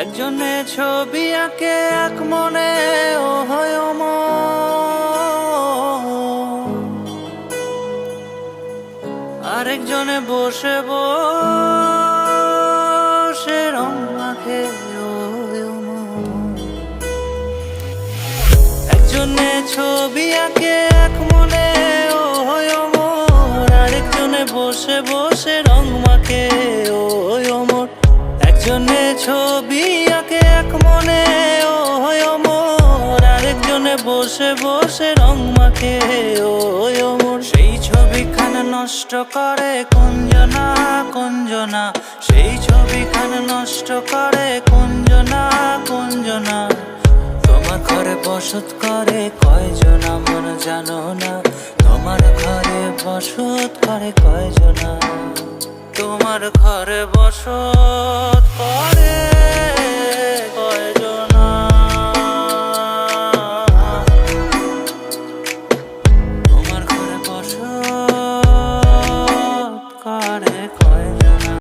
একজনে ছবি আঁকে এক মনে, ও হয়। আরেকজনে বসে বসে রং মাখে একজনে ছবি আঁকে এক মনে, ও হয় অমর আরেকজনে বসে বসে রং মাখে, ও বসে বসে রং মাখে ও সেই ছবিখানা নষ্ট করে কুঞ্জনা কুঞ্জনা। সেই ছবিখানা নষ্ট করে কুঞ্জনা কুঞ্জনা। তোমার ঘরে বসত করে কয়জন আমার জানো না। তোমার ঘরে বসত করে কয়জনা? তোমার ঘরে বসত করে